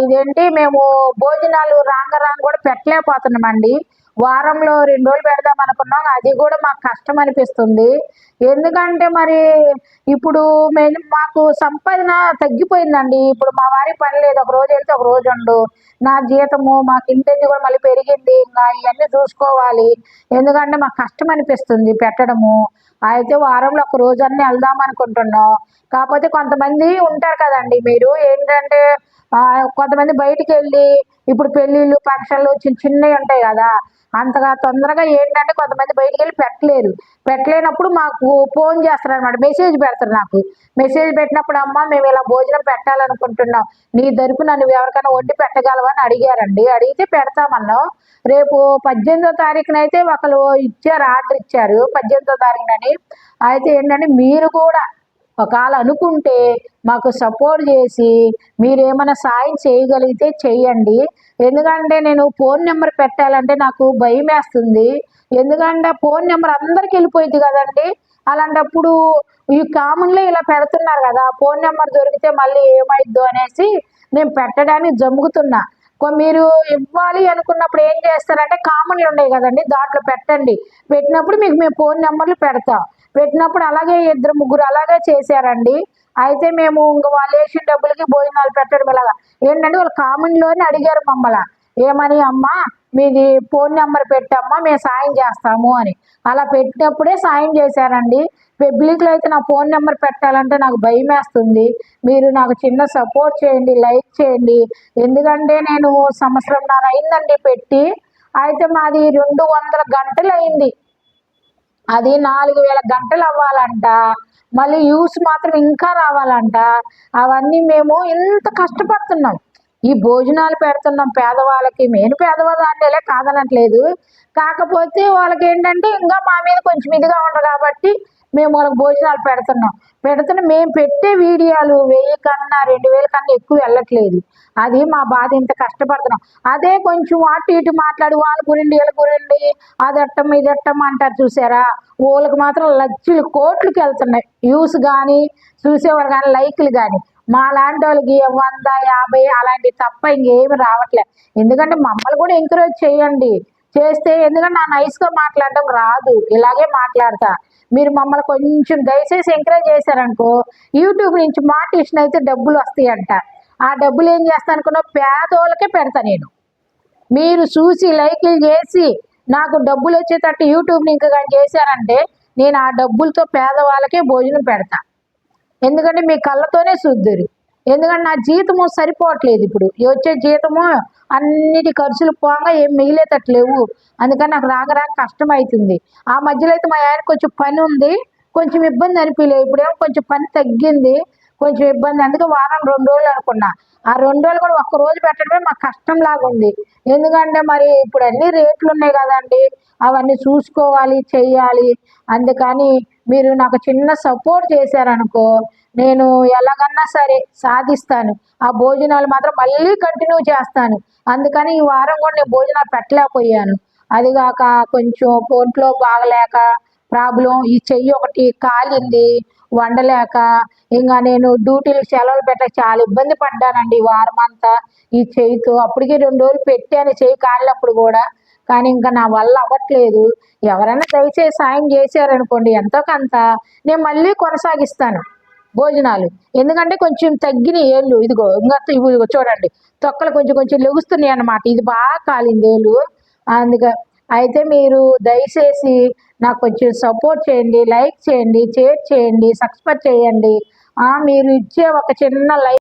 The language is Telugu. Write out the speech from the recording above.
ఇదేంటి మేము భోజనాలు రాంగ రాంగ కూడా పెట్టలేకపోతున్నామండి. వారంలో రెండు రోజులు పెడదాం అనుకున్నాం. అది కూడా మాకు కష్టం అనిపిస్తుంది. ఎందుకంటే మరి ఇప్పుడు మేము మాకు సంపాదన తగ్గిపోయిందండి. ఇప్పుడు మా వారి పని లేదు. ఒక రోజు వెళ్తే ఒక రోజు ఉండు. నా జీతము మాకు ఇంటి కూడా మళ్ళీ పెరిగింది. ఇంకా ఇవన్నీ చూసుకోవాలి. ఎందుకంటే మాకు కష్టం అనిపిస్తుంది పెట్టడము. అయితే వారంలో ఒక రోజు అన్నీ వెళ్దాం అనుకుంటున్నాం. కాకపోతే కొంతమంది ఉంటారు కదండి మీరు. ఏంటంటే కొంతమంది బయటికి వెళ్ళి ఇప్పుడు పెళ్ళిళ్ళు ఫంక్షన్లు చిన్న చిన్నవి ఉంటాయి కదా. అంతగా తొందరగా ఏంటంటే కొంతమంది బయటికి వెళ్ళి పెట్టలేరు. పెట్టలేనప్పుడు మాకు ఫోన్ చేస్తారు అనమాట మెసేజ్ పెడతారు నాకు. మెసేజ్ పెట్టినప్పుడు అమ్మ మేము ఇలా భోజనం పెట్టాలనుకుంటున్నాం. నీ తరపు నన్ను ఎవరికైనా వండి పెట్టగలవా? అని అడిగారండి. అడిగితే పెడతామన్నాం. రేపు పద్దెనిమిదో తారీఖున అయితే ఒకరు ఇచ్చారు ఆర్డర్ ఇచ్చారు. పద్దెనిమిదో తారీఖునని అయితే ఏంటంటే మీరు కూడా ఒకవేళ అనుకుంటే మాకు సపోర్ట్ చేసి మీరు ఏమైనా సాయం చేయగలిగితే చెయ్యండి ఎందుకంటే నేను ఫోన్ నెంబర్ పెట్టాలంటే నాకు భయం వేస్తుంది. ఎందుకంటే ఫోన్ నెంబర్ అందరికి వెళ్ళిపోయింది కదండి. అలాంటప్పుడు ఈ కామన్లో ఇలా పెడుతున్నారు కదా ఫోన్ నెంబర్ దొరికితే మళ్ళీ ఏమైద్దో అనేసి నేను పెట్టడానికి జమ్ముతున్నా మీరు ఇవ్వాలి అనుకున్నప్పుడు ఏం చేస్తారంటే కామన్లు ఉన్నాయి కదండి దాంట్లో పెట్టండి. పెట్టినప్పుడు మీకు మేము ఫోన్ నెంబర్లు పెడతాం. పెట్టినప్పుడు అలాగే ఇద్దరు ముగ్గురు అలాగే చేశారండి. అయితే మేము ఇంక వాళ్ళు వేసిన డబ్బులకి భోజనాలు పెట్టడం ఇలాగా ఏంటంటే వాళ్ళు కామన్లోనే అడిగారు మమ్మల్ని. ఏమని అమ్మా మీది ఫోన్ నెంబర్ పెట్టమ్మా మేము సాయం చేస్తాము అని. అలా పెట్టినప్పుడే సాయం చేశారండి. పబ్లిక్లో అయితే నా ఫోన్ నెంబర్ పెట్టాలంటే నాకు భయం వేస్తుంది మీరు నాకు చిన్న సపోర్ట్ చేయండి లైక్ చేయండి. ఎందుకంటే నేను సంవత్సరం నాన్న అయిందండి పెట్టి. అయితే మాది రెండు వందల గంటలు అయింది అది నాలుగు వేల గంటలు అవ్వాలంట. మళ్ళీ యూస్ మాత్రం ఇంకా రావాలంట. అవన్నీ మేము ఇంత కష్టపడుతున్నాం. ఈ భోజనాలు పెడుతున్నాం పేదవాళ్ళకి. నేను పేదవాళ్ళే కాదనట్లేదు. కాకపోతే వాళ్ళకి ఏంటంటే ఇంకా మా మీద కొంచెం ఇదిగా ఉండదు కాబట్టి మేము వాళ్ళకి భోజనాలు పెడుతున్నాం. పెడుతున్న మేము పెట్టే వీడియోలు వెయ్యి కన్నా రెండు వేల కన్నా ఎక్కువ వెళ్ళట్లేదు. అది మా బాధ ఇంత కష్టపడుతున్నాం. అదే కొంచెం అటు ఇటు మాట్లాడి వాళ్ళ గురించి వీళ్ళ గురించి అదట్టం ఇదట్టం అంటారు చూసారా? వాళ్ళకి మాత్రం లక్షలు కోట్లకి వెళ్తున్నాయి. వ్యూస్ కానీ చూసేవారు కానీ లైక్లు కానీ. మా లాంటి వాళ్ళకి వంద యాభై అలాంటి తప్ప ఇంకేమి రావట్లే. ఎందుకంటే మమ్మల్ని కూడా ఎంకరేజ్ చేయండి. చేస్తే ఎందుకంటే నా నైస్గా మాట్లాడడం రాదు. ఇలాగే మాట్లాడతా. మీరు మమ్మల్ని కొంచెం దయచేసి ఎంకరేజ్ చేశారనుకో యూట్యూబ్ నుంచి మాటిషన్ అయితే డబ్బులు వస్తాయంట. ఆ డబ్బులు ఏం చేస్తానుకున్నా పేదోళ్ళకే పెడతా నేను. మీరు చూసి లైక్లు చేసి నాకు డబ్బులు వచ్చేటట్టు యూట్యూబ్ ఇంకా కానీ చేశారంటే నేను ఆ డబ్బులతో పేదవాళ్ళకే భోజనం పెడతా. ఎందుకంటే మీ కళ్ళతోనే చూద్దరు ఎందుకంటే నా జీతము సరిపోవట్లేదు ఇప్పుడు. వచ్చే జీతము అన్నిటి ఖర్చులు పోగా ఏం మిగిలేటట్లేవు. అందుకని నాకు రాక రాక కష్టం అవుతుంది ఆ మధ్యలో అయితే మా ఆయన కొంచెం పని ఉంది. కొంచెం ఇబ్బంది అనిపించలేదు ఇప్పుడేమో కొంచెం పని తగ్గింది. కొంచెం ఇబ్బంది. అందుకే వారం రెండు రోజులు అనుకున్నా. ఆ రెండు రోజులు కూడా ఒక్క రోజు పెట్టడమే మాకు కష్టం లాగా ఉంది. ఎందుకంటే మరి ఇప్పుడు అన్ని రేట్లు ఉన్నాయి కదండి. అవన్నీ చూసుకోవాలి చెయ్యాలి అందుకని మీరు నాకు చిన్న సపోర్ట్ చేశారనుకో నేను ఎలాగన్నా సరే సాధిస్తాను. ఆ భోజనాలు మాత్రం మళ్ళీ కంటిన్యూ చేస్తాను. అందుకని ఈ వారం కూడా నేను భోజనాలు పెట్టలేకపోయాను. అదిగాక కొంచెం ఒంట్లో బాగలేక ప్రాబ్లం ఈ చెయ్యి ఒకటి కాలింది వండలేక ఇంకా నేను డ్యూటీలు సెలవులు పెట్టక చాలా ఇబ్బంది పడ్డానండి వారం అంతా ఈ చెయ్యితో అప్పటికి రెండు రోజులు పెట్టాను చెయ్యి కాలినప్పుడు కూడా. కానీ ఇంకా నా వల్ల అవ్వట్లేదు. ఎవరైనా దయచేసి సాయం చేశారనుకోండి ఎంతో కొంత నేను మళ్ళీ కొనసాగిస్తాను భోజనాలు. ఎందుకంటే కొంచెం తగ్గిన ఏళ్ళు. ఇదిగో ఇంకా ఇవి చూడండి. తొక్కలు కొంచెం కొంచెం లెగుస్తున్నాయి అన్నమాట. ఇది బాగా కాలింది ఏళ్ళు. అందుకే అయితే మీరు దయచేసి నాకు కొంచెం సపోర్ట్ చేయండి లైక్ చేయండి షేర్ చేయండి సబ్స్క్రైబ్ చేయండి. మీరు ఇచ్చే ఒక చిన్న లైక్